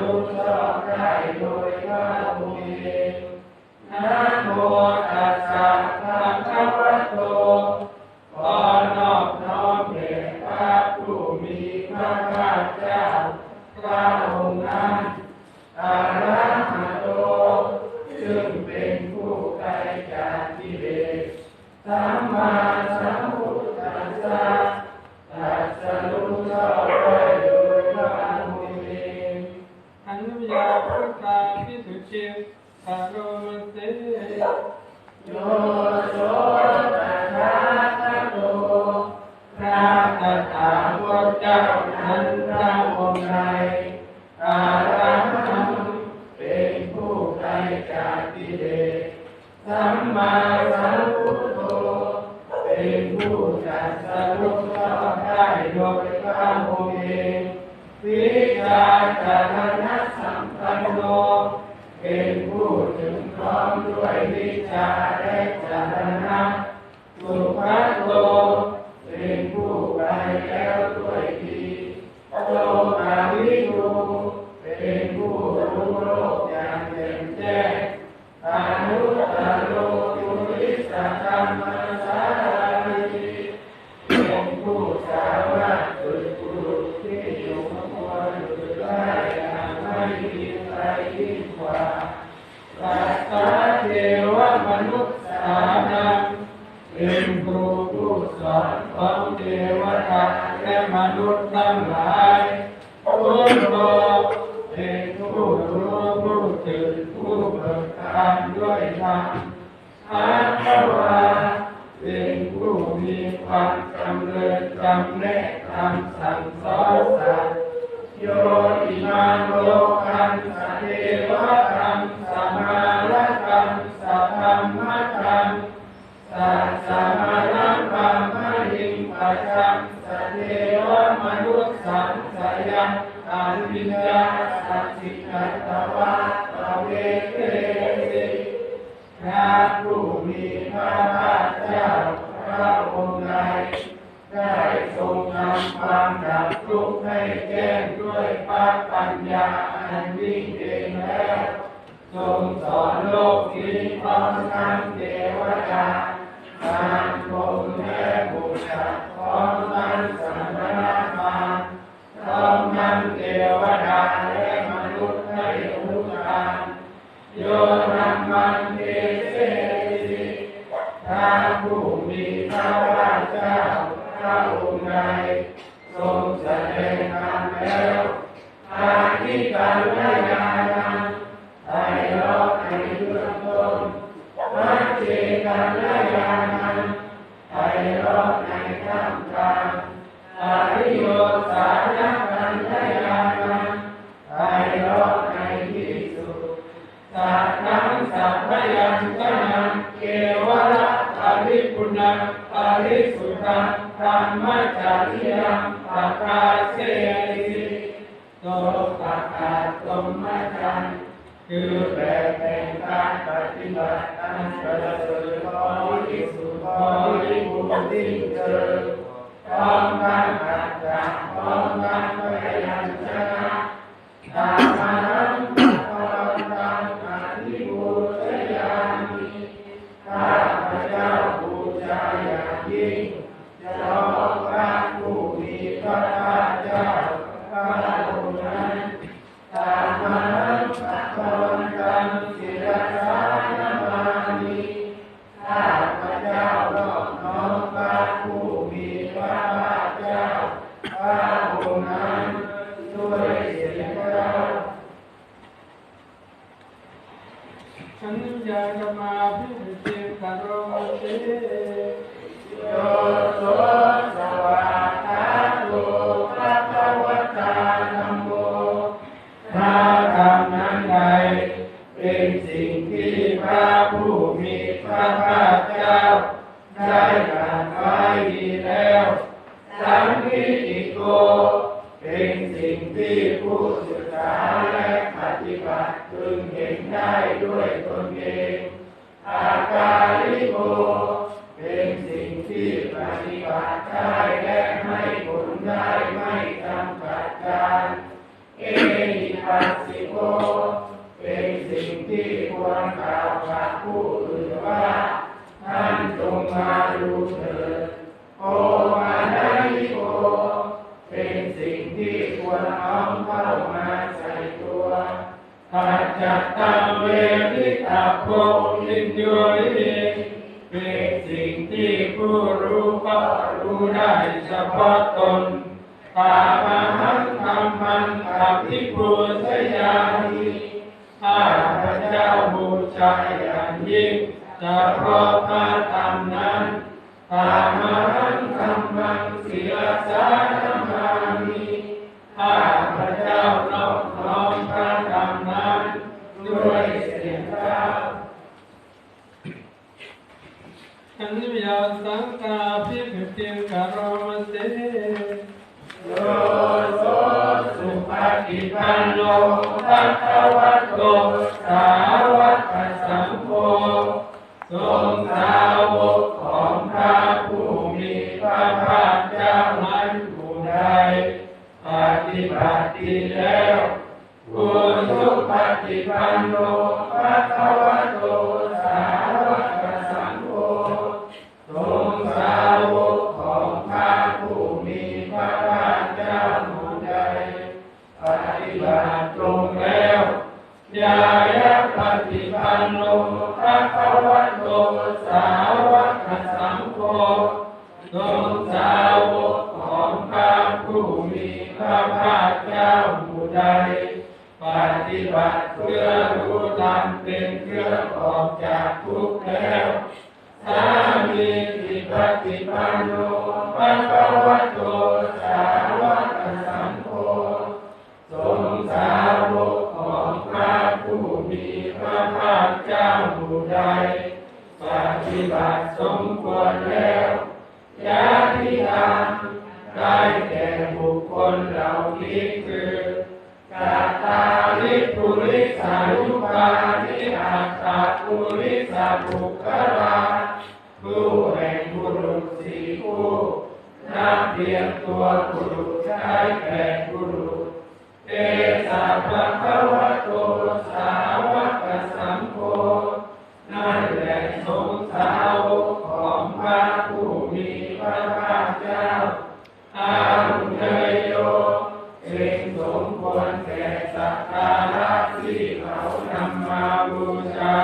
รู้ชอบได้โดยพระองค์เองนะโมตัสสะภะคะวะโตขอนอบน้อมแด่พระผู้มีพระภาคเจ้าพระองค์นั้นอาระหะโตซึ่งเป็นผู้ไกลจากกิเลสสัมมา พุทธาพิสุจิตตาโรมันเตโยโสตัสสะทะโตพระตถาคตเจ้านั้นพระองค์ใดอารังเป็นผู้ไกลจากกิเลสสัมมาสัมพุทโธเป็นผู้ตรัสรู้ชอได้โดยพระองค์เองวิชาจารณะสัมปัน โนเป็นผู้ถึงพร้อมด้วยวิชาและจารณะสุภัสโต โลกังสเทวกังสมารกังสัพพมะกังสัสสมารังกังมะหิงปัจจังสเทวมนุษสังสยังอาวิญญาสัจจิกัตวะปะเวเทสิพระผู้มีพระภาคเจ้าพระองค์ใด ได้ทรงทำความดับทุกข์ให้แจ้งด้วยพระปัญญาอันยิ่งเองแล้วทรงสอนโลกนี้พร้อมทั้งเทวดาทางพรหมและบุตรพร้อมทั้งสัมมาทานพร้อมทั้งเทวดาและมนุษย์ให้รู้ทานโย อาทิการละญาณไตรโลกในเบื้องต้นมัจเจกัละญาณไตรโลกในท่าม โตปะกาสมมจันคือแบบแห่งการปฏิบัติอันประเสริฐบริสุทธิ์บริบูรณ์สิ้นเชิงพร้อมกันอัตตาพร้อมกันพยัญช อนุ สิ่งที่ผู้ศึกษาและปฏิบัติพึงเห็นได้ด้วยตนเอง อาการิโกเป็นสิ่งที่ปฏิบัติได้และให้ผลได้ไม่จำกัดการ เอหิปัสสิโกเป็นสิ่งที่ควรกล่าวกับผู้อื่นว่าท่านจงมาดูเถิดโอมานายิโก ควรน้อมเข้ามาใส่ตัวปัจจัตตังเวทิตาโพลินโยนิเป็นสิ่งที่ผู้รู้ก็รู้ได้เฉพาะตนตามหังธรรมันกับที่ผู้สยามีข้าพระเจ้าบูชาอย่างยิ่งเฉพาะพระธรรมนั้นตามหังธรรมันศิลสานามามีข้า พระเจ้านอบน้อมพระธรรมนั้นด้วยเสียงกล่าอันยาสังกาพิพิติกรมเต ฏิบัติดีแล้วผู้สุปฏิปันโนภะคะวะโตสาวกสังโฆทรงสาวกของพระผู้มีพระภาคเจ้าผู้ใดปฏิบัติตรงแล้วยายะปฏิปันโนพระคะวะโตสาว มีพระภาพเจ้าผู้ใดปฏิบัติเพื่อรู้ธรรมเป็นเครื่องออกจากทุกข์แล้วสามีติปฏิปันโนภะคะวะโตสาวก นี้คือกาตาลิปุริสายุปานิอัตตาปุริสาบุคลาผู้แห่งบุรุษสี่ผู้นับเพียงตัวบุรุษชายแก่บุรุษ ควรแก่สักการะที่เขานำมาบูชา